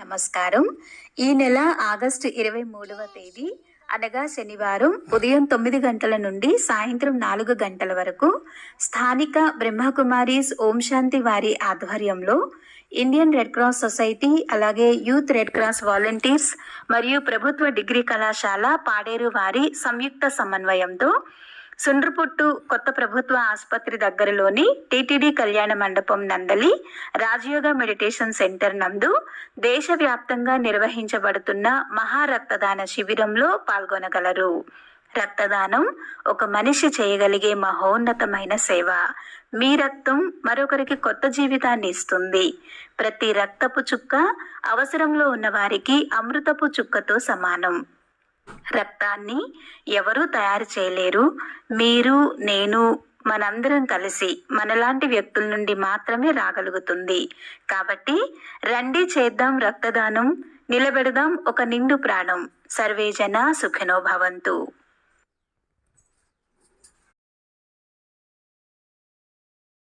నమస్కారం. ఈ నెల ఆగస్టు ఇరవై మూడవ తేదీ అనగా శనివారం ఉదయం తొమ్మిది గంటల నుండి సాయంత్రం నాలుగు గంటల వరకు స్థానిక బ్రహ్మకుమారీస్ ఓం శాంతి వారి ఆధ్వర్యంలో ఇండియన్ రెడ్ క్రాస్ సొసైటీ అలాగే యూత్ రెడ్ క్రాస్ వాలంటీర్స్ మరియు ప్రభుత్వ డిగ్రీ కళాశాల పాడేరు వారి సంయుక్త సమన్వయంతో సుండ్రపుట్టు కొత్త ప్రభుత్వ ఆసుపత్రి దగ్గరలోని టిటిడి కళ్యాణ మండపం నందలి రాజయోగ మెడిటేషన్ సెంటర్ నందు దేశవ్యాప్తంగా నిర్వహించబడుతున్న మహారక్తదాన శిబిరంలో పాల్గొనగలరు. రక్తదానం ఒక మనిషి చేయగలిగే మహోన్నతమైన సేవ. మీ రక్తం మరొకరికి కొత్త జీవితాన్ని ఇస్తుంది. ప్రతి రక్తపు చుక్క అవసరంలో ఉన్న వారికి అమృతపు చుక్కతో సమానం. రక్తాన్ని ఎవరూ తయారు చేయలేరు. మీరు నేను మనందరం కలిసి మనలాంటి వ్యక్తుల నుండి మాత్రమే రాగలుగుతుంది. కాబట్టి రండి చేద్దాం రక్తదానం నిలబెడదాం ఒక నిండు ప్రాణం. సర్వేజన సుఖినో భవంతు.